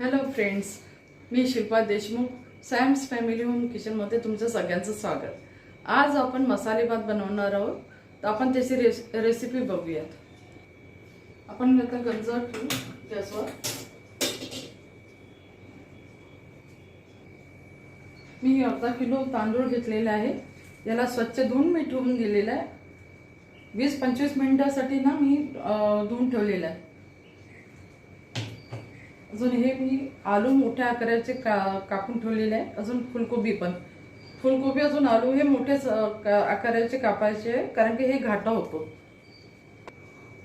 Hello friends मी Shilpa Deshmukh Sam's family home किचनमध्ये तुमचं सगळ्यांचं स्वागत. आज आपण मसाले भात बनवणार आहोत. तर आपण त्याची रेस रेसिपी बघूयात. आपण आता गंज ठेवू गॅसवर मी अर्धा किलो तांदूळ घेतलेला आहे. याला स्वच्छ धुवून मी ठेवून दिलेला आहे. वीस पंचवीस मिनिटासाठी ना मी धुऊन धुवून ठेवलेलं आहे. अजून हे मी आलू मोठ्या आकाराचे का कापून ठेवलेले आहे. अजून फुलकोबी पण. फुलकोबी अजून आलू हे मोठ्याच आकाराचे कापायचे आहे, कारण की हे घाटा होतो.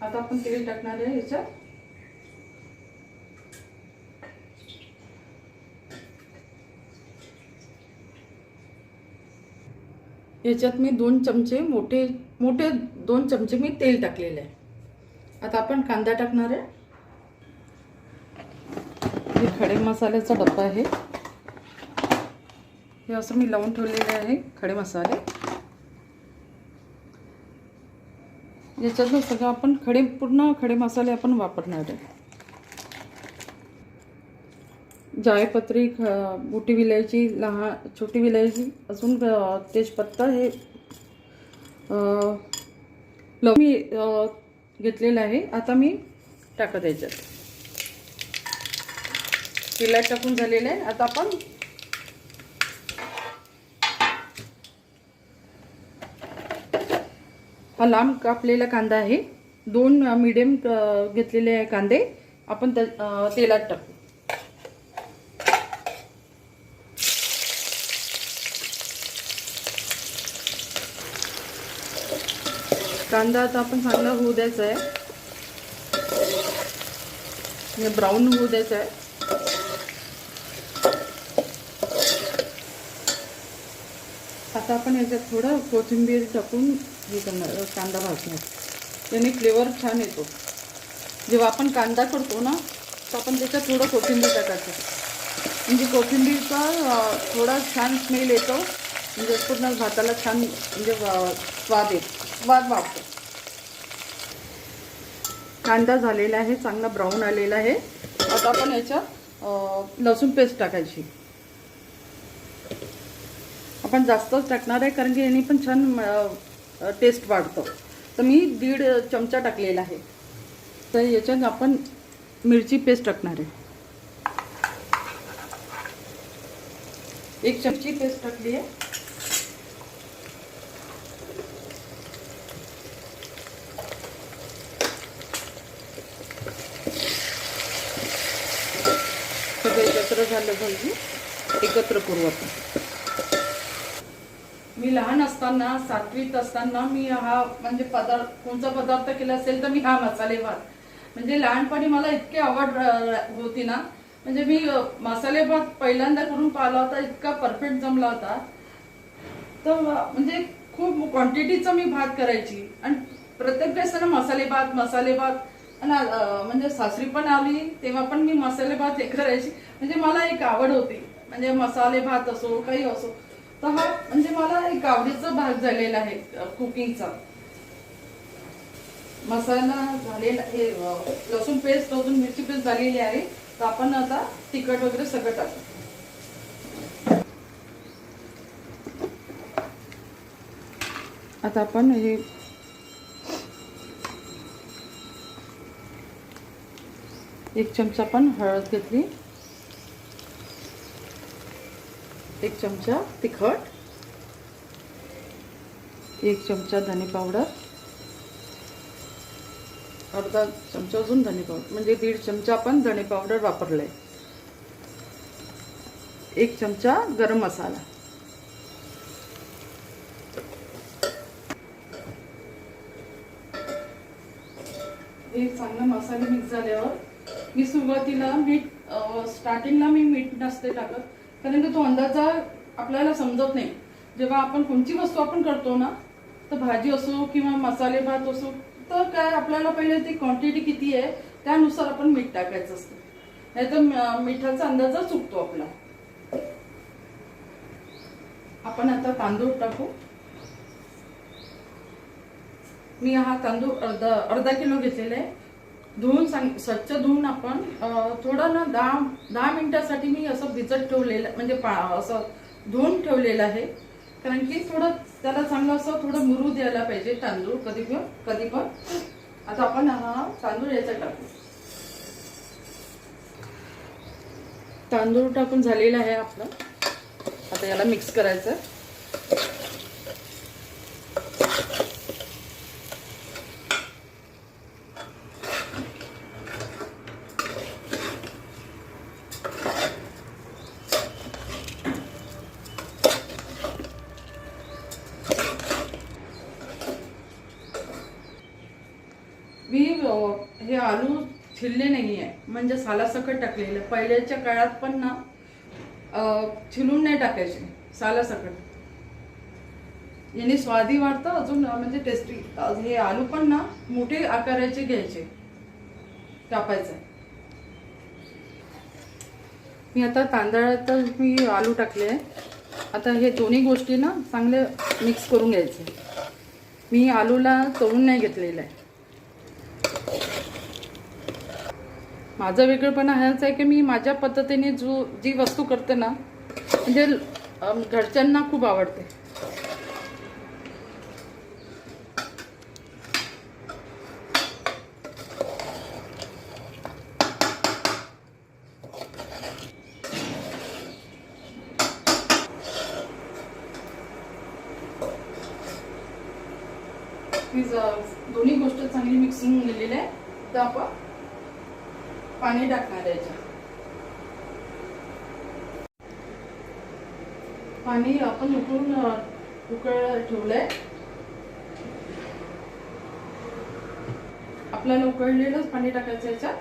आता आपण तेल टाकणार आहे ह्याच्यात. याच्यात मी दोन चमचे मोठे मोठे दोन चमचे मी तेल टाकलेले आहे. आता आपण कांदा टाकणार आहे. हे खडे मसाल्याचा डब्बा आहे. हे असं मी लावून ठेवलेले आहे खडे मसाले. याच्यातलं सगळं आपण खडे पूर्ण खडे मसाले आपण वापरणार आहे. जायपत्री ख- मोठी विलायची लहान छोटी विलायची अजून तेजपत्ता हे अ, लव मी घेतलेलं आहे. आता मी टाकत याच्यात. तेलात टाकून झालेलं आहे. आता आपण हा लांब कापलेला कांदा आहे. दोन मिडियम घेतलेले आहे कांदे. आपण त्या तेलात टाकू. कांदा आता आपण चांगला होऊ द्यायचा आहे. ब्राऊन होऊ द्यायचा आहे. आता आपण याच्यात थोडं कोथिंबीर टाकून हे करणार कांदा भाजणार. त्याने फ्लेवर छान येतो. जेव्हा आपण कांदा करतो ना तर आपण त्याच्यात थोडं कोथिंबीर टाकायचं. म्हणजे कोथिंबीरचा थोडा छान स्मेल येतो. म्हणजे पूर्ण भाताला छान म्हणजे स्वाद येतो. स्वाद वाटतो कांदा झालेला आहे चांगला ब्राऊन आलेला आहे. आता आपण याच्यात लसूण पेस्ट टाकायची. आपण जास्तच टाकणार आहे कारण की यांनी पण छान टेस्ट वाढतं. तर मी दीड चमचा टाकलेला आहे. तर याच्यात आपण मिरची पेस्ट टाकणार आहे. एक चमची पेस्ट टाकली आहे. सगळं एकत्र झालं पाहिजे एकत्र करू आपण. मी लहान असताना सातवीत असताना मी हा म्हणजे पदार्थ कोणता पदार्थ केला असेल तर मी हा मसाले भात. म्हणजे लहानपणी मला इतकी आवड होती ना. म्हणजे मी मसाले भात पहिल्यांदा करून पाहिला होता इतका परफेक्ट जमला होता. तर म्हणजे खूप क्वांटिटीचा मी भात करायची. आणि प्रत्येक वेळेस ना मसाले भात मसाले भात. आणि म्हणजे सासरी पण आली तेव्हा पण मी मसाले भात हे करायची. म्हणजे मला एक आवड होती. म्हणजे मसाले भात असो काही असो. तर हा म्हणजे मला एक आवडीचा भाग झालेला आहे कुकिंगचा. मसाला झालेला हे लसूण पेस्ट अजून मिरची पेस्ट झालेली आहे. तर आपण आता तिखट वगैरे सगळं टाकू. आता आपण हे एक चमचा पण हळद घेतली. एक चमचा तिखट एक चमचा धने पावडर अर्धा चमचा अजून धने पावडर म्हणजे दीड चमचा आपण धने पावडर वापरलंय. एक चमचा गरम मसाला. हे चांगलं मसाले मिक्स झाल्यावर मी सुरुवातीला मीठ स्टार्टिंगला मी मीठ नसते टाकत कारण की तो अंदाजा आपल्याला समजत नाही. जेव्हा आपण कोणती वस्तू आपण करतो ना तर भाजी असो किंवा मसाले भात असो तर काय आपल्याला पहिले ती क्वांटिटी किती आहे त्यानुसार आपण मीठ टाकायचं असतं. नाही तर मिठाचा अंदाजा चुकतो आपला. आपण आता तांदूळ टाकू. मी हा तांदूळ अर्धा अर्धा किलो घेतलेला आहे. धुवून सांग स्वच्छ धुवून आपण थोडं ना दहा दहा मिनिटासाठी मी असं भिजत ठेवलेलं म्हणजे पा असं धुवून ठेवलेलं आहे. कारण की थोडं त्याला चांगलं असं थोडं मुरू द्यायला पाहिजे तांदूळ कधी पण कधी पण. आता आपण हा तांदूळ याचा टाकू. तांदूळ टाकून झालेला आहे आपलं. आता याला मिक्स करायचं मी अ, हे आलू छिलले नाही आहे म्हणजे सालासकट टाकलेलं. पहिल्याच्या काळात पण ना छिलून नाही टाकायचे. सालासकट. याने स्वादी वाढतं अजून म्हणजे टेस्टी हे आलू पण ना मोठे आकाराचे घ्यायचे. कापायचे. मी आता तांदळात मी आलू टाकले. आहे आता हे दोन्ही गोष्टी ना चांगले मिक्स करून घ्यायचे. मी आलूला तळून नाही घेतलेलं आहे. माझं वेगळंपणा ह्याच आहे की मी माझ्या पद्धतीने जो जी वस्तू करते ना म्हणजे घरच्यांना खूप आवडते. दोन्ही गोष्ट चांगली मिक्सिंग होऊन आहे. तर आपण पाणी टाकणार याच्यात. पाणी आपण उकळून उकळ ठेवलंय. आपल्याला उकळलेलंच पाणी टाकायचं याच्यात.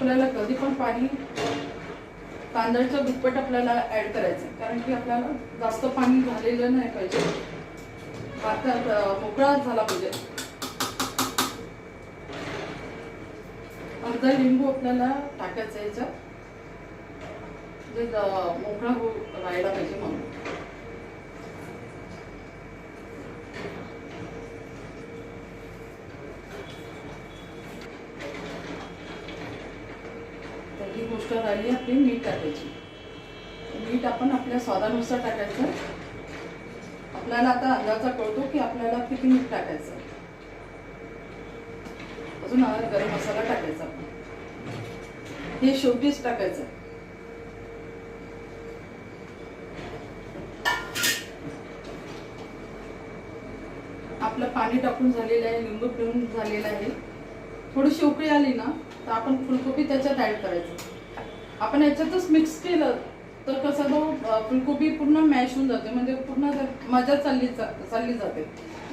आपल्याला कधी पण पाणी तांदळाचं दुप्पट आपल्याला ऍड करायचं कारण की आपल्याला जास्त पाणी झालेलं नाही पाहिजे. भातात मोकळा झाला पाहिजे. अर्धा लिंबू आपल्याला टाकायचा याच्यात. म्हणजे मोकळा हो राहायला पाहिजे म्हणून तर ही गोष्ट राहिली आपली मीठ टाकायची. मीठ आपण आपल्या स्वादानुसार टाकायचं. आपल्याला आता अंदाजा कळतो की आपल्याला किती मीठ टाकायचं. अजून गरम मसाला टाकायचा आपण. हे शेवटीच टाकायचं. आपलं पाणी टाकून झालेलं आहे लिंबू पिळून झालेलं आहे. थोडीशी उकळी आली ना तर आपण फुलकोबी त्याच्यात ॲड करायचं. आपण याच्यातच मिक्स केलं तर कसं तो फुलकोबी पूर्ण मॅश होऊन जाते. म्हणजे पूर्ण मजा चालली चालली जाते.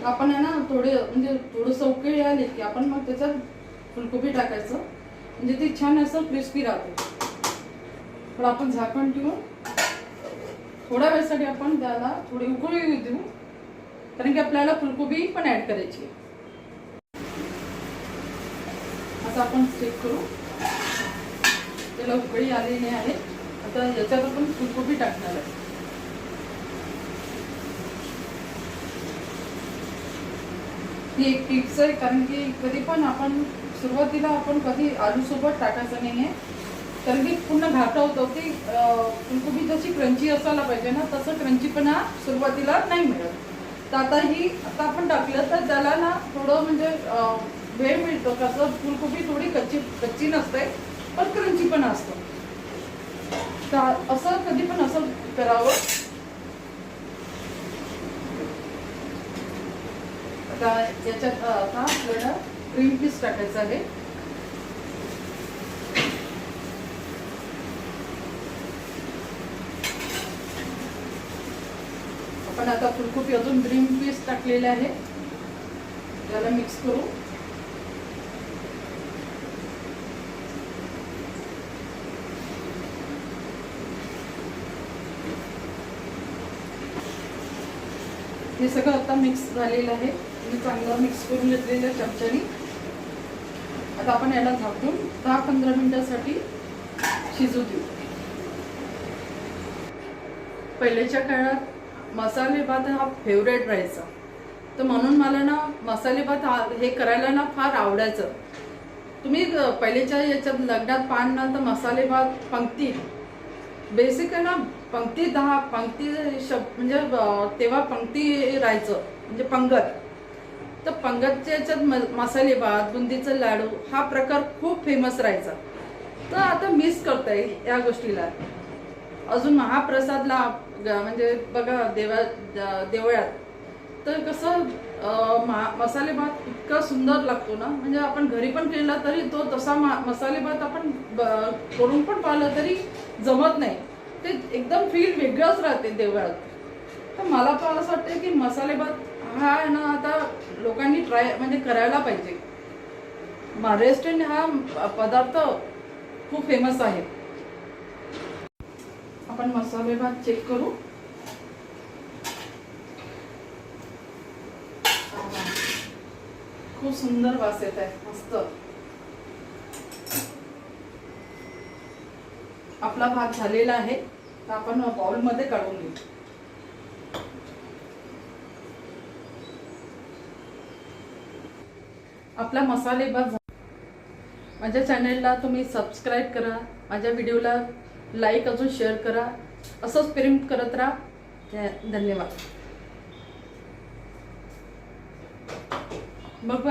आपण आहे ना थोडे म्हणजे थोडंसं उकळी आली की आपण मग त्याच्यात फुलकोबी टाकायचं. म्हणजे ती छान असं क्रिस्पी राहते. पण आपण झाकण ठेवून थोड्या वेळेसाठी आपण त्याला थोडी उकळी देऊ. कारण की आपल्याला फुलकोबी पण ऍड करायची असं आपण चेक करू. त्याला उकळी आलेली आहे. आता याच्यात आपण फुलकोबी टाकणार आहे. ही एक टिप्स आहे कारण की कधी पण आपण सुरुवातीला आपण कधी आलूसोबत टाकायचं नाही आहे. कारण की पूर्ण घाटा होतो की फुलकोबी जशी क्रंची असायला पाहिजे ना तसं क्रंचीपणा सुरुवातीला नाही मिळत. तर आता ही आता आपण टाकलं तर त्याला ना थोडं म्हणजे वेळ मिळतो. कसं फुलकोबी थोडी कच्ची कच्ची नसते. पण क्रंची पण असतं. तर असं कधी पण असं करावं. आता याच्यात आता आपल्याला ग्रीन पीस टाकायचं आहे. आपण आता फुलकोबी अजून ग्रीन पीस टाकलेले आहे. त्याला मिक्स करू. हे सगळं आता मिक्स झालेलं आहे. मी चांगलं मिक्स करून घेतलेलं आहे चमच्यानी. आता आपण याला झाकून दहा पंधरा मिनटासाठी शिजू देऊ. पहिल्याच्या काळात मसाले भात हा फेवरेट राहायचा. तर म्हणून मला ना मसाले भात हा- हे करायला ना फार आवडायचं. तुम्ही पहिलेच्या याच्यात लग्नात पान ना तर मसाले भात पंक्ती. बेसिक आहे ना पंक्ती दहा पंक्ती शब्द म्हणजे तेव्हा पंक्ती राहायचं म्हणजे पंगत. तर पंगतच्या याच्यात म- मसाले भात बुंदीचं लाडू हा प्रकार खूप फेमस राहायचा. तर आता मिस करताय या गोष्टीला. अजून महाप्रसादला म्हणजे बघा देवा देवळात. तर कसं मसाले भात इतका सुंदर लागतो ना? म्हणजे आपण घरी पण केला तरी तो तसा मा- मसाले भात आपण ब- करून पण पाहिलं तरी जमत नाही. ते एकदम फील वेगळंच राहते देवळात. तर मला पण असं वाटतं की मसाले भात हा आहे ना आता लोकांनी ट्राय म्हणजे करायला पाहिजे. महाराष्ट्रीयन हा पदार्थ खूप फेमस आहे. आपण मसाले भात चेक करू. खूप सुंदर वास येत आहे मस्त. आपला भात झालेला आहे. आपण बाउलमध्ये काढून घेऊ. आपला मसाले भात माझ्या चॅनेलला तुम्ही सबस्क्राईब करा माझ्या व्हिडिओला लाईक अजून शेअर करा. असंच प्रेम करत राहा. धन्यवाद. मग